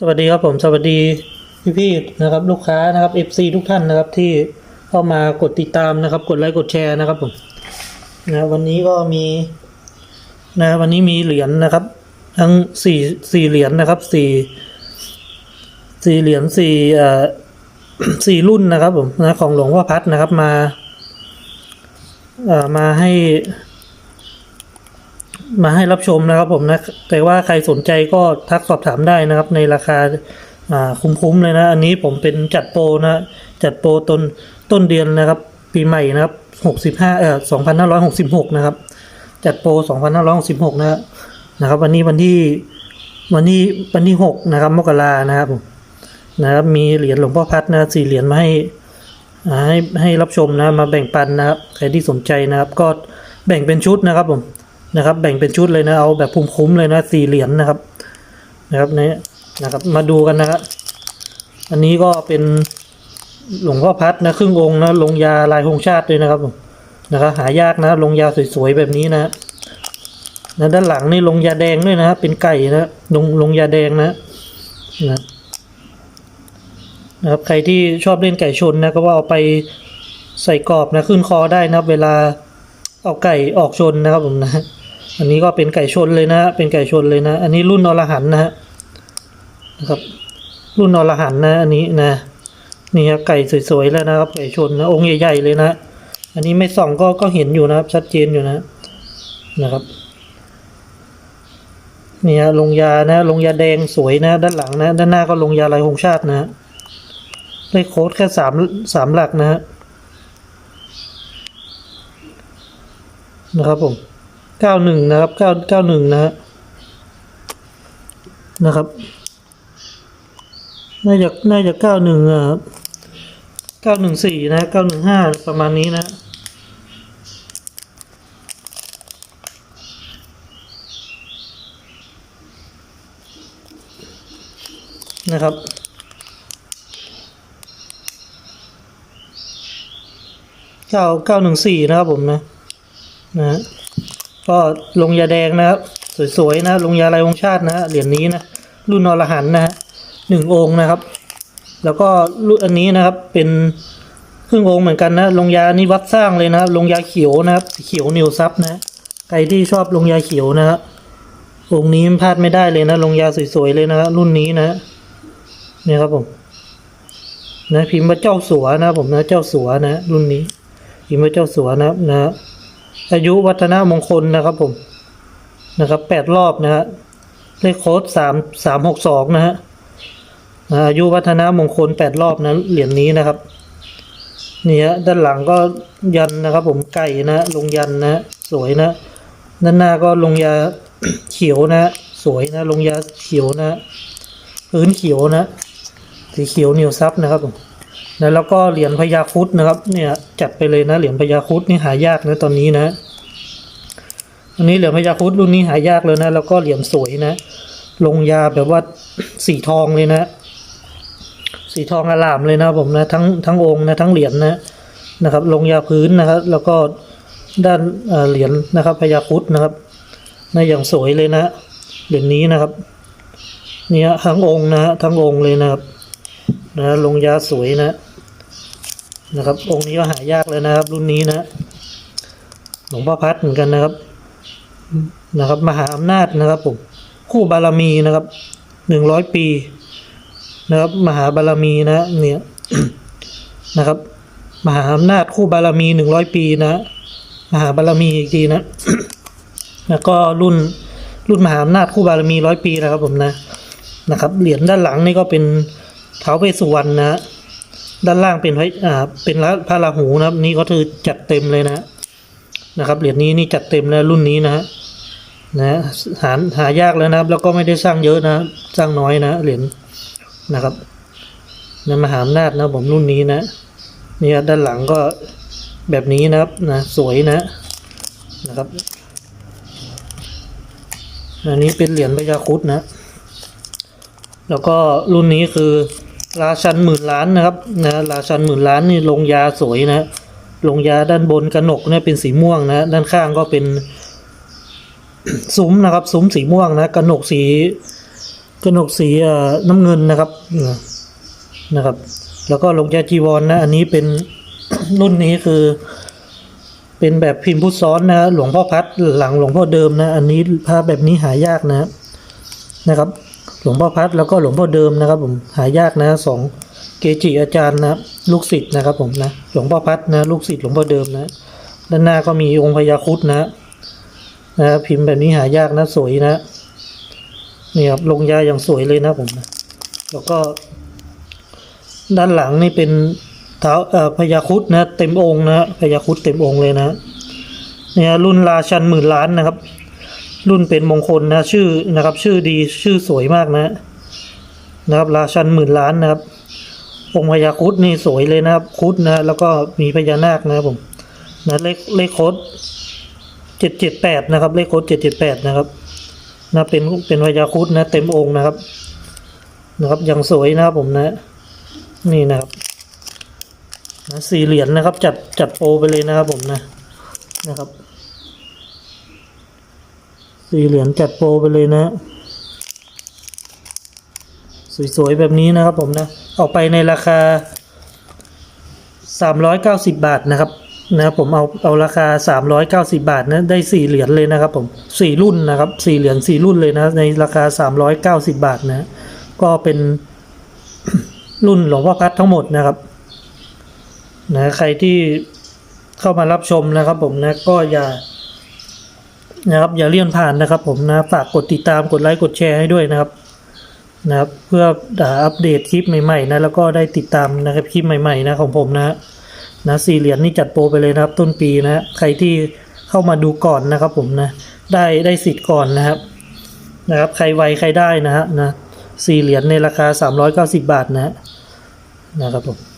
สวัสดีครับผมสวัสดีพี่ๆนะครับ ลูกค้านะครับ FC ทุกท่านนะครับที่เข้ามากดติดตามนะครับ กดไลค์กดแชร์นะครับผมนะวันนี้ก็มีนะวันนี้มีเหรียญนะครับ ทั้งสี่สี่เหรียญนะครับสี่สี่เหรียญสี่เอ่อสี่รุ่นนะครับผมนะของหลวงพ่อพัดนะครับมาเอ่อมาให้ มาให้รับชมนะครับผมนะแต่ว่าใครสนใจก็ทักสอบถามได้นะครับ ในราคาคุ้มๆเลยนะ อันนี้ผมเป็นจัดโปรนะ จัดโปรต้นต้นเดือนนะครับ ปีใหม่นะครับหกสิบห้าเอ่อสองพันห้าร้อยหกสิบหกนะครับ จัดโปรสองพันห้าร้อยหกสิบหกนะนะครับ วันนี้วันที่วันที่วันที่หกนะครับมกรานะครับนะครับ มีเหรียญหลวงพ่อพัดนะสี่เหรียญมาให้ให้ให้รับชมนะมาแบ่งปันนะครับใครที่สนใจนะครับ ก็แบ่งเป็นชุดนะครับผม นะครับ แบ่งเป็นชุดเลยนะเอาแบบคุ้มๆเลยนะสี่เหรียญนะครับ นะครับนี่นะครับ มาดูกันนะครับอันนี้ก็เป็นหลวงพ่อพัดนะครึ่งองค์นะลงยาลายหงชาติด้วยนะครับนะครับหายากนะลงยาสวยๆแบบนี้นะนะด้านหลังนี่ลงยาแดงด้วยนะครับเป็นไก่นะลงลงยาแดงนะนะนะครับใครที่ชอบเล่นไก่ชนนะก็ว่าเอาไปใส่กรอบนะขึ้นคอได้นะครับ เวลาเอาไก่ออกชนนะครับผมนะ อันนี้ก็เป็นไก่ชนเลยนะ เป็นไก่ชนเลยนะ อันนี้รุ่นนรหันนะฮะนะครับ รุ่นนรหันนะ อันนี้นะ นี่ครับไก่สวยๆแล้วนะครับ ไก่ชนนะ องค์ใหญ่ๆเลยนะ อันนี้ไม่ส่องก็ก็เห็นอยู่นะครับ ชัดเจนอยู่นะ นะครับนี่ฮะลงยานะ ลงยาแดงสวยนะ ด้านหลังนะ ด้านหน้าก็ลงยาลายหงชาตินะเลขโค้ดแค่สามสามหลักนะฮะนะครับผม เก้าหนึ่งนะครับเก้าเก้าหนึ่งนะนะครับ น่าจะน่าจะเก้าหนึ่งอะเก้าหนึ่งสี่นะเก้าหนึ่งห้าประมาณนี้นะนะครับ เก้าเก้าหนึ่งสี่นะครับผมนะ นะ ก็ลงยาแดงนะครับ สวยๆนะลงยาลายวงชาตินะฮะเหรียญนี้นะรุ่นนรหันนะฮะหนึ่งองค์นะครับ แล้วก็รุ่นอันนี้นะครับเป็นครึ่งองค์เหมือนกันนะลงยานี่วัดสร้างเลยนะครับลงยาเขียวนะครับเขียวนิวซับนะใครที่ชอบลงยาเขียวนะครับองค์นี้พลาดไม่ได้เลยนะ ลงยาสวยๆเลยนะครับรุ่นนี้นะนี่ครับผมนะพิมพ์ว่าเจ้าสัวนะผมนะเจ้าสัวนะ รุ่นนี้พิมพ์ว่าเจ้าสัวนะครับนะ อายุวัฒนมงคลนะครับผมนะครับแปดรอบนะฮะเลขโค้ดสามสามหกสองนะฮะอาอายุวัฒนมงคลแปดรอบนะเหรียญนี้นะครับนี่ฮะด้านหลังก็ยันนะครับ ผมไก่นะลงยันนะสวยนะด้านหน้าก็ลงยาเขียวนะ สวยนะลงยาเขียวนะพื้นเขียวนะสีเขียวเหนียวซับนะครับผม นะแล้วก็เหรียญพญาคุดนะครับ เนี่ยจัดไปเลยนะเหรียญพญาคุดนี่หายากนะตอนนี้นะอันนี้เหรียญพญาคุดรุ่นนี้หายากเลยนะ แล้วก็เหรียญสวยนะ ลงยาแบบว่าสีทองเลยนะ สีทองอลามเลยนะผมนะทั้งทั้งองค์นะทั้งเหรียญนะนะครับ ลงยาพื้นนะครับ แล้วก็ด้านเหรียญนะครับพญาคุดนะครับนะอย่างสวยเลยนะเหรียญนี้นะครับ เนี่ยทั้งองค์นะฮะทั้งองค์เลยนะครับนะลงยาสวยนะ นะครับ องค์นี้ก็หายากเลยนะครับ รุ่นนี้นะหลวงพ่อพัดเหมือนกันนะครับ นะครับ มหาอำนาจนะครับผมคู่บารมีนะครับหนึ่งร้อยปี นะครับ มหาบารมีนะเนี่ยนะครับ มหาอำนาจคู่บารมีหนึ่งร้อยปีนะ มหาบารมีอีกทีนะ แล้วก็รุ่นรุ่นมหาอำนาจคู่บารมีร้อยปีนะครับผมนะนะครับ เหรียญด้านหลังนี่ก็เป็นเท้าเวสสุวรรณนะฮะ ด้านล่างเป็นพระอ่าเป็นพระราหูนะครับ นี่ก็คือจัดเต็มเลยนะนะครับเหรียญนี้นี่จัดเต็มแล้วรุ่นนี้นะฮะนะหาหายากแล้วนะครับ แล้วก็ไม่ได้สร้างเยอะนะสร้างน้อยนะเหรียญนะครับนะมหาอำนาจนะผมรุ่นนี้นะนี่ด้านหลังก็แบบนี้นะครับนะสวยนะนะครับอันนี้เป็นเหรียญพญาครุดนะ แล้วก็รุ่นนี้คือ ราชันหมื่นล้านนะครับนะราชันหมื่นล้านนี่ลงยาสวยนะลงยาด้านบนกระหนกเนี่ยเป็นสีม่วงนะด้านข้างก็เป็นซุ้มนะครับซุ้มสีม่วงนะกระหนกสีกระหนกสีน้ำเงินนะครับนะครับ แล้วก็ลงยาจีวรนะอันนี้เป็นรุ่นนี้คือ เป็นแบบพิมพ์พุทซ้อนนะหลวงพ่อพัดหลังหลวงพ่อเดิมนะ อันนี้พระแบบนี้หายากนะนะครับ หลวงพ่อพัดแล้วก็หลวงพ่อเดิมนะครับ ผมหายากนะสองเกจิอาจารย์นะลูกศิษย์นะครับผมนะหลวงพ่อพัดนะลูกศิษย์หลวงพ่อเดิมนะด้านหน้าก็มีองค์พญาครุดนะนะพิมพ์แบบนี้หายากนะสวยนะนี่ครับลงยาอย่างสวยเลยนะผมนะแล้วก็ ด้านหลังนี่เป็นเท้าพญาครุดนะ เต็มองค์นะพญาครุดเต็มองค์เลยนะเนี่ยรุ่นราชันหมื่นล้านนะครับ รุ่นเป็นมงคลนะชื่อนะครับ ชื่อดีชื่อสวยมากนะนะครับ ราชันหมื่นล้านนะครับ องค์พญาคุดนี่สวยเลยนะครับ คุดนะแล้วก็มีพญานาคนะครับผมนะเลขเลขโคดเจ็ดเจ็ดแปดนะครับ เลขโคดเจ็ดเจ็ดแปดนะครับนะเป็นเป็นพญาคุดนะ เต็มองค์นะครับ นะครับอย่างสวยนะครับผมนะ นี่นะครับนะสี่เหรียญนะครับ จัดจัดโปรไปเลยนะครับผมนะนะครับ สีเหรียญจัดโปรไปเลยนะ สวยๆ แบบนี้นะครับผมนะ ออกไปในราคาสามร้อยเก้าสิบบาทนะครับนะผมเอาเอาราคาสามร้อยเก้าสิบาทนะได้สี่เหรียญเลยนะครับผมสี่รุ่นนะครับสี่เหรียญสี่รุ่นเลยนะในราคาสามร้อยเก้าสิบาทนะก็เป็นรุ่นหลวงพ่อพัดทั้งหมดนะครับนะใครที่เข้ามารับชมนะครับผมนะก็อย่า นะครับ อย่าเลี่ยนผ่านนะครับ ผมนะฝากกดติดตามกดไลค์กดแชร์ให้ด้วยนะครับนะครับ เพื่ออัปเดตคลิปใหม่ๆนะแล้วก็ได้ติดตามนะครับคลิปใหม่ๆนะของผมนะนะสี่เหรียญนี่จัดโปรไปเลยนะครับ ต้นปีนะใครที่เข้ามาดูก่อนนะครับ ผมนะ ได้ได้สิทธิ์ก่อนนะครับนะครับ ใครไวใครได้นะฮะนะสี่เหรียญในราคาสามร้อยเก้าสิบบาทนะนะครับผม